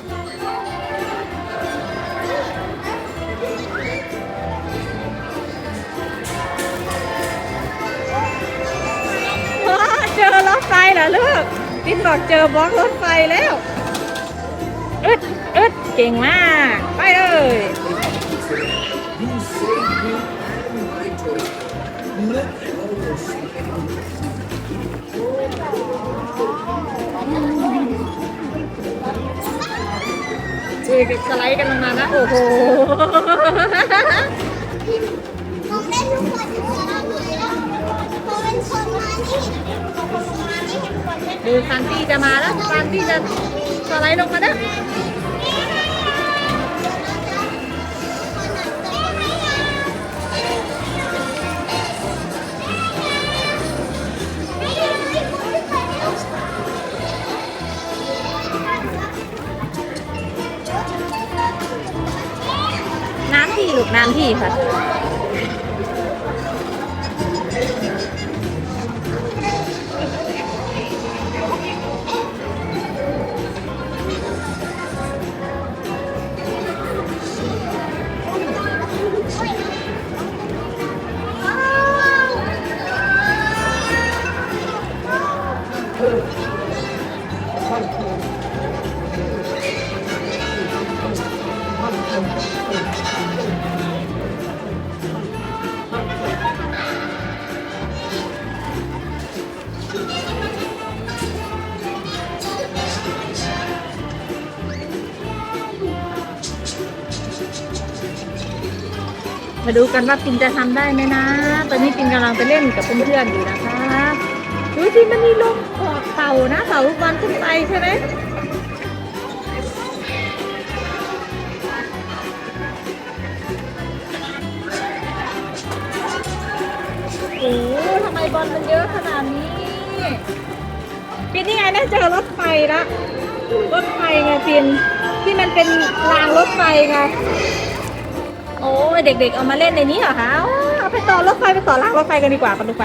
ว้าเจอรถไฟเหรอลูกปินบอกเจอบล็อกรถไฟแล้วอึดอึดเก่งมาก ไปเลย You สไลด์กันลงมานะ โอ้โหเล่นทุกคนอนนี้แล้วพอเป็นคนมานี่คนมานี่เห็นคนเล่นดูซันตี้จะมาแล้วซันตี้จะสไลด์ลงมาแล้ว น้ำที่ค่ะ มาดูกันว่าปินจะทำได้ไหมนะ ตอนนี้ปินกำลังไปเล่นกับเพื่อนๆอยู่นะคะดูสิมันมีลมออกเป่านะเป่าลูกบอลขึ้นไปใช่ไหม บอลมันเยอะขนาดนี้ปินนี่ไงน่าเจอรถไฟละรถไฟไงปินที่มันเป็นรางรถไฟไงโอ้ยเด็กๆเอามาเล่นในนี้เหรอคะเอาไปต่อรถไฟไปต่อรางรถไฟกันดีกว่ากันดูไป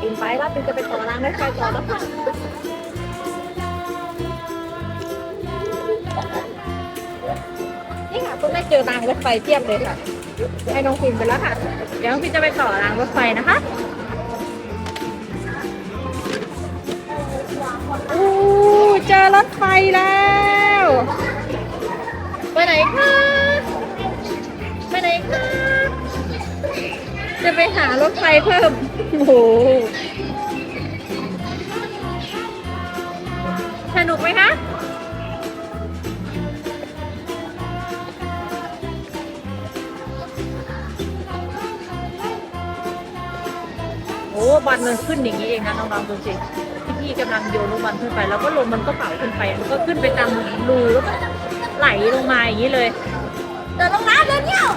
ปินไปว่าปินจะไปต่อรางรถไฟต่อแล้วค่ะนี่ค่ะคุณได้เจอรางรถไฟเทียบเลยค่ะ ให้น้องพิมไปแล้วค่ะ เดี๋ยวน้องพิมจะไปต่อรางรถไฟนะคะอู้เจอรถไฟแล้วไปไหนคะไปไหนคะจะไปหารถไฟเพิ่มโอ้โหสนุกไหมคะ โอ้บอลมันขึ้นอย่างนี้เองนะน้องๆดูสิพี่ๆกำลังโยนลูกบอลขึ้นไป แล้วก็ลมมันก็เป่าขึ้นไป มันก็ขึ้นไปตามรูแล้วก็ไหลลงมาอย่างนี้เลยเดินลงน้ำเดินเที่ยว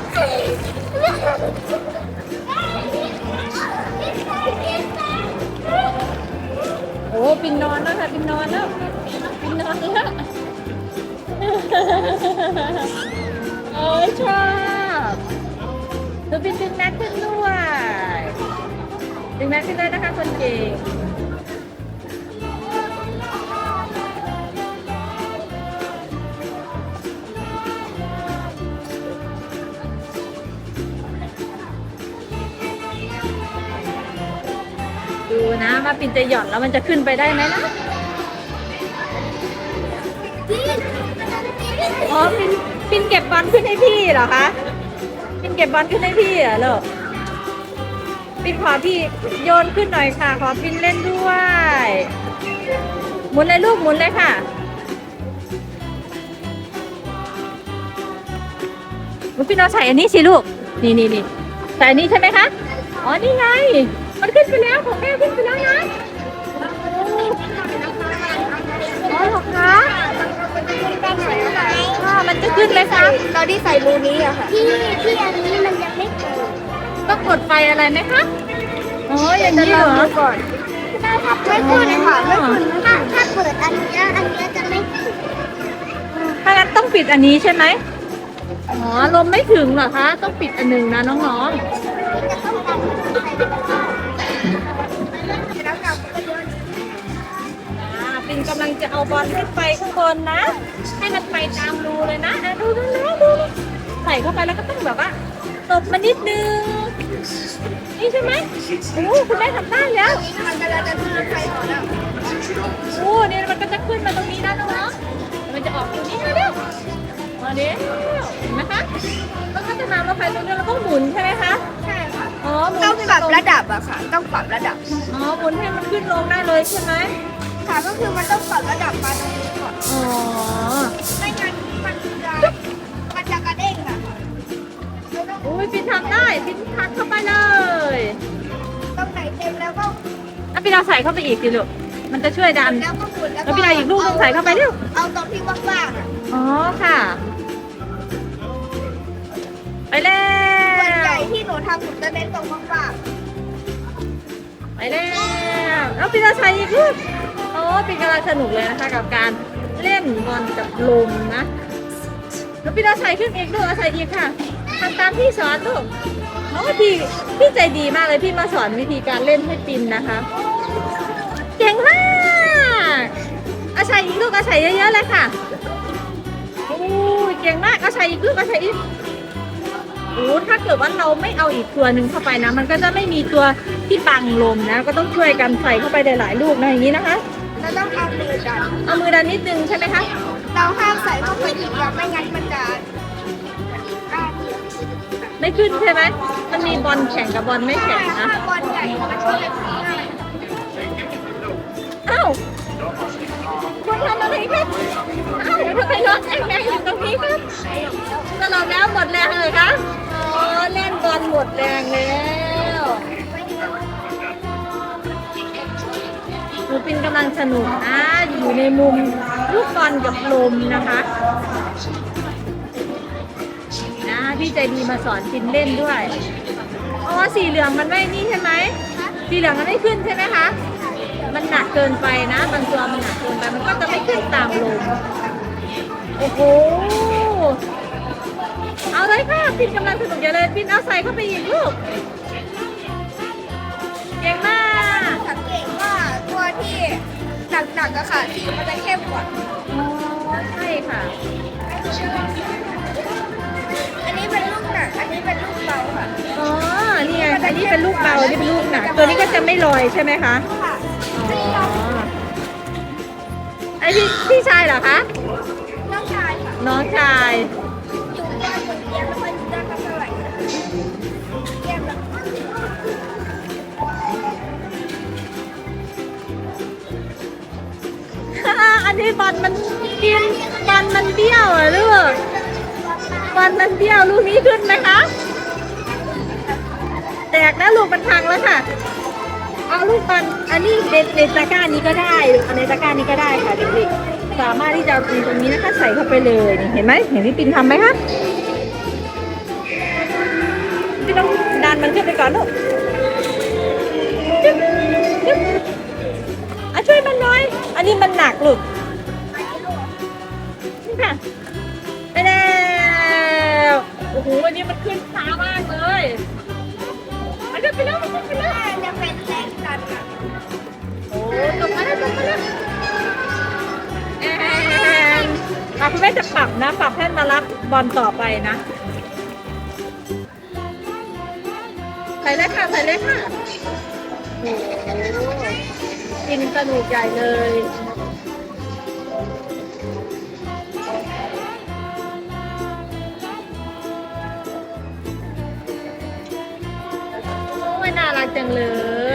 โอ้ปินนอนแล้วค่ะปินนอนแล้วปินนอนแล้วโอ้ยชอบดูปินดึงแม็กขึ้นด้วย ดึงแม็กขึ้นด้นะคะคนเก่งดูนะว่าปินจะหย่อนแล้วมันจะขึ้นไปได้ไหมนะอ๋อปินปินเก็บบอลขึ้นให้พี่เหรอคะปินเก็บบอลขึ้นให้พี่เหรอลูก ปินขอพี่โยนขึ้นหน่อยค่ะ ขอปินเล่นด้วย หมุนเลยลูกหมุนเลยค่ะลูกปินเอาใส่อันนี้สิลูก นี่นี่นี่ใส่อันนี้ใช่ไหมคะ อ๋อ นี่ไง มันขึ้นไปแล้วของแม่ขึ้นไปแล้วนะอ๋อเหรอคะค่ะมันจะขึ้นเลยค่ะตอนที่ใส่รูนี้อะค่ะ ที่ที่อันนี้มันยังไม่เปิด ดไฟอะไรไหมคะอ๋ออย่างนี้เหรอก่อนไม่ขึ้นค่ะไม่ขึ้นถ้าถ้าเปิดอันเนี้ยอันเนี้ยจะไม่ขึ้นถ้างั้นต้องปิดอันนี้ใช่ไหมอ๋อลมไม่ถึงเหรอคะต้องปิดอันหนึ่งนะน้องจะต้องการแล้วเราก็โยนๆอ่าปิปินกำลังจะเอาบอลขึ้นไปข้างบนนะ ให้มันไปตามรูเลยนะอะดูดูดูดูใส่เข้าไปแล้วก็ต้องแบบว่าตบมานิดนึง นี่ใช่ไหมโอ้คุณแม่ทำได้แล้วมันกำลังจะขึ้นรถไฟเหรอเนี่ยโอ้เนี่ยมันก็จะขึ้นมาตรงนี้นะน้องๆมันจะออกตรงนี้มาเร็วมาเร็วเห็นไหมคะแล้วก็จะนำรถไฟตรงนี้แล้วก็หมุนใช่ไหมคะใช่ค่ะอ๋อหมุนต้องปรับระดับอะค่ะ ต้องปรับระดับอ๋อหมุนให้มันขึ้นลงได้เลยใช่ไหมค่ะก็คือมันต้องปรับระดับมาตรงนี้ก่อนอ๋อไม่งั้นมันจะมันจะกระเด้งอะค่ะไม่ต้องอุ้ยปินทำได้ปินทัก อะปินเอาใส่เข้าไปอีกสิลูกมันจะช่วยดัน แล้วก็หมุนแล้วแล้วพี่นายอีกลูกหนึ่งใส่เข้าไปเร็ว เอาตรงที่ว่างๆอะอ๋อค่ะ ไปแล้ส่วนใหญ่วที่หนูทำหนูจะเน้นตรงว่างไปแล้วแล้วปินเอาใส่อีกลูกโอ้ปินกำลังสนุกเลยนะคะกับการเล่นบอลกับลมนะแล้วปินเอาใส่ขึ้นอีกลูกเอาใส่อีกค่ะทำตามที่สอนลูกโอ้พี่พี่ใจดีมากเลยพี่มาสอนวิธีการเล่นให้ปินนะคะ เก่งมากเอาใส่อีกลูกเอาใส่เยอะๆเลยค่ะโอ้ยเก่งมากเอาใส่อีกลูกเอาใส่อีกโอ้ถ้าเกิดว่าเราไม่เอาอีกตัวหนึ่งเข้าไปนะ มันก็จะไม่มีตัวที่บังลมนะ ก็ต้องช่วยกันใส่เข้าไปหลายๆลูกนะอย่างนี้นะคะๆแล้วต้องเอามือดันเอามือดันนิดนึงใช่ไหมคะเราห้ามใส่เข้าไปทีเดียวไม่งั้นมันจะอ่าไม่ขึ้นใช่ไหมมันมีบอลแข่งกับบอลไม่แข่งนะถ้าบอลใหญ่มันก็จะง่าย อ้าวคุณทำอะไรครับอ้าวทำไมรถแองแรงอยู่ตรงนี้ครับสลบแล้วหมดแรงเลยคะอ๋อเล่นบอลหมดแรงแล้วหนูปินกำลังสนุกนะอยู่ในมุมลูกบอลกับลมนะคะนะพี่ใจดีมาสอนปินเล่นด้วยอ๋อสีเหลืองมันไม่นี่ใช่ไหมสีเหลืองมันไม่ขึ้นใช่ไหมคะ มันหนักเกินไปนะบางตัวมันหนักเกินไปมันก็จะไม่ขึ้นตามลมโอ้โหเอาเลยค่ะพินกำลังสนุกอย่าเลยพินเอาใส่เข้าไปอีกลูกเก่งมากสังเกตว่าตัวที่หนักๆอะค่ะสีมันจะเข้มกว่าอ๋อใช่ค่ะ อันนี้เป็นลูกหนัก อันนี้เป็นลูกเบาค่ะ อ๋อ นี่ไงอันนี้เป็นลูกเบา อันนี่เป็นลูกหนัก ตัวนี้ก็จะไม่ลอยใช่ไหมคะ พี่พี่ชายเหรอคะ น้องชายค่ะน้องชายอยู่บ้านคนเดียวไม่ค่อยได้กันเท่าไหร่เยี่ยมแบบอันนี้บอลมันกินบอลมันเบี้ยวเหรอลูกบอลมันเบี้ยวลูกนี้ขึ้นไหมคะ แตกแล้วลูกมันพังแล้วค่ะ เอาลูกบอลอันนี้ในในตะกร้านี้ก็ได้อันในตะกร้านี้ก็ได้ค่ะเด็กๆสามารถที่จะเอาปีนตรงนี้นะคะใส่เข้าไปเลยนี่เห็นไหมเห็นพี่ปินทำไหมคะพี่ต้องดันมันขึ้นไปก่อนลูกอะช่วยมันหน่อย อันนี้มันหนักลูกนี่ค่ะไปแล้วโอ้โหวันนี้มันขึ้นช้ามากเลย อะคุณแม่จะปรับนะ ปรับให้มารับบอลต่อไปนะ ใส่เลยค่ะ ใส่เลยค่ะโอ้โหกินสนุกใหญ่เลยน่ารักจังเล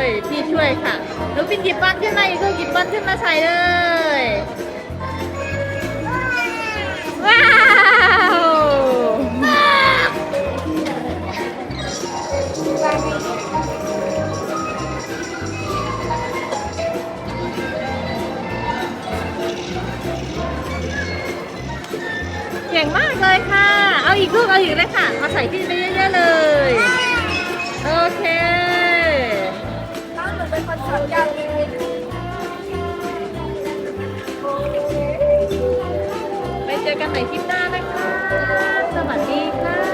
ย พี่ช่วยค่ะลูกปินหยิบบอลขึ้นมาอีกลูกหยิบบอลขึ้นมาใส่เลย เลยค่ะ เอาอีกลูกเอาอีกเลยค่ะ มาใส่ที่ไปเยอะๆเลย โอเคตั้งหนูเป็นคนสยาวไปเจอกันใหม่คลิปหน้านะคะ สวัสดีค่ะ